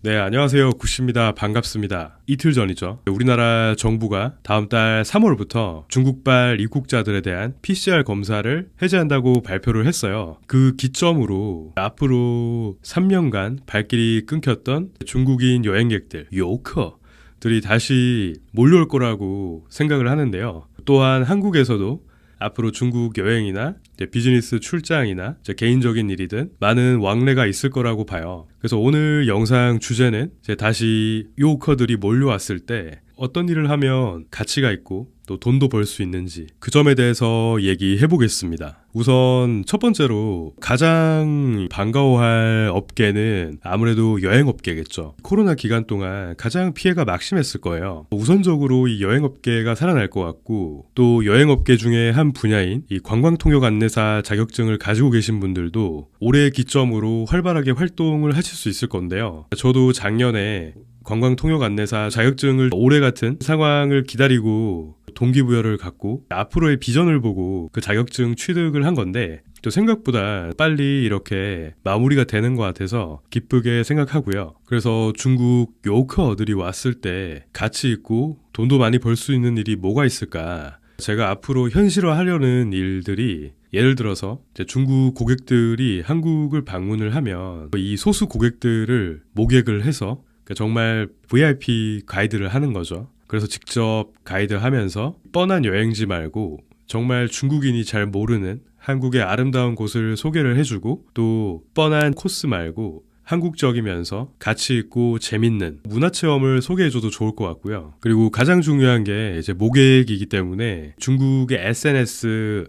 네, 안녕하세요. 구씨입니다. 반갑습니다. 이틀 전이죠. 우리나라 정부가 다음 달 3월부터 중국발 입국자들에 대한 PCR 검사를 해제한다고 발표를 했어요. 그 기점으로 앞으로 3년간 발길이 끊겼던 중국인 여행객들, 요커들이 다시 몰려올 거라고 생각을 하는데요. 또한 한국에서도 앞으로 중국 여행이나 비즈니스 출장이나 개인적인 일이든 많은 왕래가 있을 거라고 봐요. 그래서 오늘 영상 주제는 다시 요커들이 몰려왔을 때 어떤 일을 하면 가치가 있고 또 돈도 벌 수 있는지 그 점에 대해서 얘기해 보겠습니다. 우선 첫 번째로 가장 반가워할 업계는 아무래도 여행업계겠죠. 코로나 기간 동안 가장 피해가 막심했을 거예요. 우선적으로 이 여행업계가 살아날 것 같고 또 여행업계 중에 한 분야인 이 관광통역 안내사 자격증을 가지고 계신 분들도 올해 기점으로 활발하게 활동을 하실 수 있을 건데요. 저도 작년에 관광통역 안내사 자격증을 올해 같은 상황을 기다리고 동기부여를 갖고 앞으로의 비전을 보고 그 자격증 취득을 한 건데 또 생각보다 빨리 이렇게 마무리가 되는 것 같아서 기쁘게 생각하고요. 그래서 중국 요커들이 왔을 때 가치 있고 돈도 많이 벌 수 있는 일이 뭐가 있을까? 제가 앞으로 현실화하려는 일들이 예를 들어서 중국 고객들이 한국을 방문을 하면 이 소수 고객들을 모객을 해서 그러니까 정말 VIP 가이드를 하는 거죠. 그래서 직접 가이드 하면서 뻔한 여행지 말고 정말 중국인이 잘 모르는 한국의 아름다운 곳을 소개를 해주고 또 뻔한 코스 말고 한국적이면서 가치 있고 재밌는 문화 체험을 소개해줘도 좋을 것 같고요. 그리고 가장 중요한 게 이제 모객이기 때문에 중국의 SNS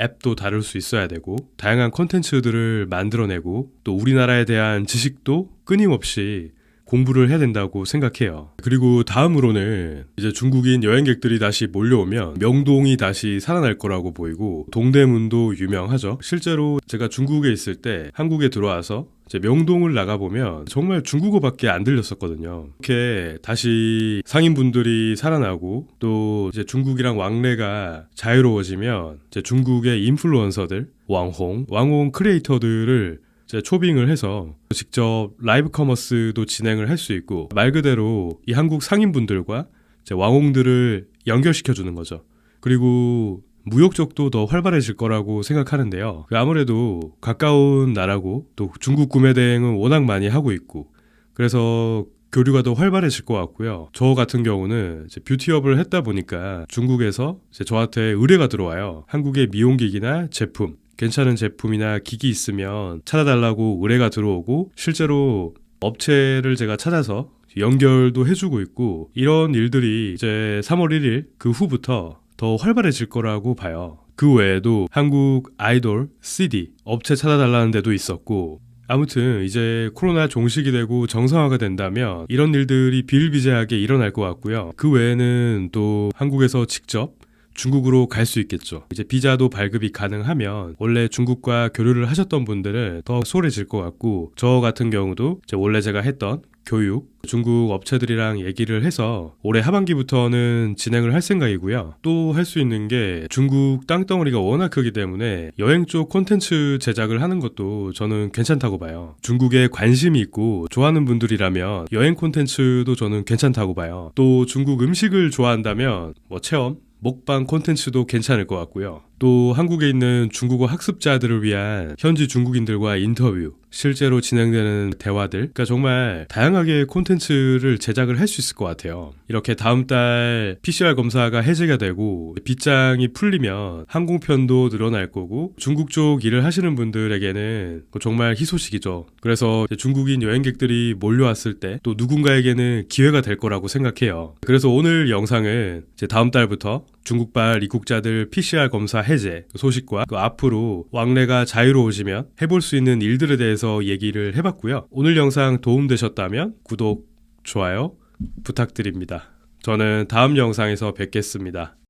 앱도 다룰 수 있어야 되고 다양한 콘텐츠들을 만들어내고 또 우리나라에 대한 지식도 끊임없이 공부를 해야 된다고 생각해요. 그리고 다음으로는 이제 중국인 여행객들이 다시 몰려오면 명동이 다시 살아날 거라고 보이고 동대문도 유명하죠. 실제로 제가 중국에 있을 때 한국에 들어와서 명동을 나가보면 정말 중국어밖에 안 들렸었거든요. 이렇게 다시 상인분들이 살아나고 또 이제 중국이랑 왕래가 자유로워지면 이제 중국의 인플루언서들, 왕홍, 왕홍 크리에이터들을 이제 초빙을 해서 직접 라이브 커머스도 진행을 할 수 있고 말 그대로 이 한국 상인분들과 이제 왕홍들을 연결시켜 주는 거죠. 그리고 무역 쪽도 더 활발해질 거라고 생각하는데요. 그 아무래도 가까운 나라고 또 중국 구매 대행은 워낙 많이 하고 있고 그래서 교류가 더 활발해질 것 같고요. 저 같은 경우는 뷰티업을 했다 보니까 중국에서 저한테 의뢰가 들어와요. 한국의 미용기기나 제품 괜찮은 제품이나 기기 있으면 찾아달라고 의뢰가 들어오고 실제로 업체를 제가 찾아서 연결도 해주고 있고 이런 일들이 이제 3월 1일 그 후부터 더 활발해질 거라고 봐요. 그 외에도 한국 아이돌 CD 업체 찾아달라는 데도 있었고 아무튼 이제 코로나 종식이 되고 정상화가 된다면 이런 일들이 비일비재하게 일어날 것 같고요. 그 외에는 또 한국에서 직접 중국으로 갈 수 있겠죠. 이제 비자도 발급이 가능하면 원래 중국과 교류를 하셨던 분들은 더 수월해질 것 같고 저 같은 경우도 원래 제가 했던 교육 중국 업체들이랑 얘기를 해서 올해 하반기부터는 진행을 할 생각이고요. 또 할 수 있는 게 중국 땅덩어리가 워낙 크기 때문에 여행 쪽 콘텐츠 제작을 하는 것도 저는 괜찮다고 봐요. 중국에 관심이 있고 좋아하는 분들이라면 여행 콘텐츠도 저는 괜찮다고 봐요. 또 중국 음식을 좋아한다면 뭐 체험 먹방 콘텐츠도 괜찮을 것 같고요. 또 한국에 있는 중국어 학습자들을 위한 현지 중국인들과 인터뷰, 실제로 진행되는 대화들, 그러니까 정말 다양하게 콘텐츠를 제작을 할 수 있을 것 같아요. 이렇게 다음 달 PCR 검사가 해제가 되고 빗장이 풀리면 항공편도 늘어날 거고 중국 쪽 일을 하시는 분들에게는 정말 희소식이죠. 그래서 중국인 여행객들이 몰려왔을 때 또 누군가에게는 기회가 될 거라고 생각해요. 그래서 오늘 영상은 이제 다음 달부터 중국발 입국자들 PCR 검사 해제 소식과 그 앞으로 왕래가 자유로워지면 해볼 수 있는 일들에 대해서 얘기를 해봤고요. 오늘 영상 도움되셨다면 구독, 좋아요 부탁드립니다. 저는 다음 영상에서 뵙겠습니다.